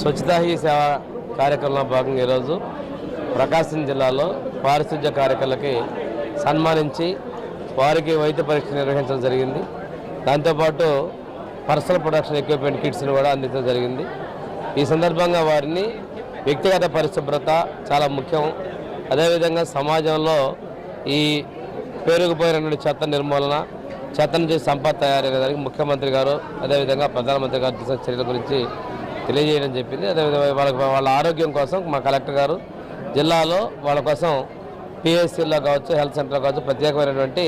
స్వచ్ఛతా he సేవ కార్యక్రమంలో భాగంగా ఈరోజు ప్రకాశం జిల్లాలో పారిశుద్ధ్య కార్యకర్లకి సన్మానించి వారికి వైద్య పరీక్ష నిర్వహించడం జరిగింది. దాంతోపాటు పర్సనల్ ప్రొడక్షన్ ఎక్విప్మెంట్ కిట్స్ని కూడా అందించడం జరిగింది. ఈ సందర్భంగా వారిని వ్యక్తిగత పరిశుభ్రత చాలా ముఖ్యం. అదేవిధంగా సమాజంలో ఈ పేరుకుపోయినటువంటి చెత్త నిర్మూలన చెత్త నుంచి సంపద తయారయ్యే దానికి ముఖ్యమంత్రి గారు అదేవిధంగా ప్రధానమంత్రి గారు తీసిన చర్యల గురించి తెలియజేయడం చెప్పింది. అదేవిధంగా వాళ్ళకి వాళ్ళ ఆరోగ్యం కోసం మా కలెక్టర్ గారు జిల్లాలో వాళ్ళ కోసం పిఎస్సీలో కావచ్చు హెల్త్ సెంటర్లో కావచ్చు ప్రత్యేకమైనటువంటి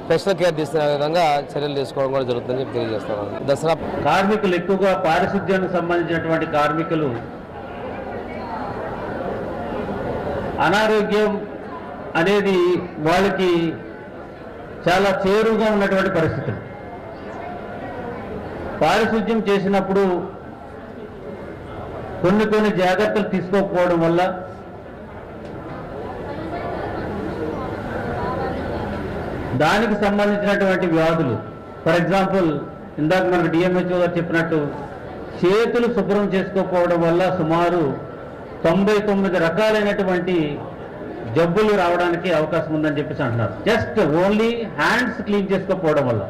స్పెషల్ కేర్ తీసుకునే విధంగా చర్యలు తీసుకోవడం కూడా జరుగుతుందని చెప్పి తెలియజేస్తున్నాను. దసరా కార్మికులు ఎక్కువగా పారిశుద్ధ్యానికి సంబంధించినటువంటి కార్మికులు అనారోగ్యం అనేది వాళ్ళకి చాలా చేరువుగా ఉన్నటువంటి పరిస్థితులు పారిశుద్ధ్యం చేసినప్పుడు కొన్ని కొన్ని జాగ్రత్తలు తీసుకోకపోవడం వల్ల దానికి సంబంధించినటువంటి వ్యాధులు ఫర్ ఎగ్జాంపుల్ ఇందాక మనకు డిఎంహెచ్ఓ గారు చెప్పినట్టు చేతులు శుభ్రం చేసుకోకపోవడం వల్ల సుమారు తొంభై తొమ్మిది రకాలైనటువంటి జబ్బులు రావడానికి అవకాశం ఉందని చెప్పేసి అంటున్నారు. జస్ట్ ఓన్లీ హ్యాండ్స్ క్లీన్ చేసుకోకపోవడం వల్ల.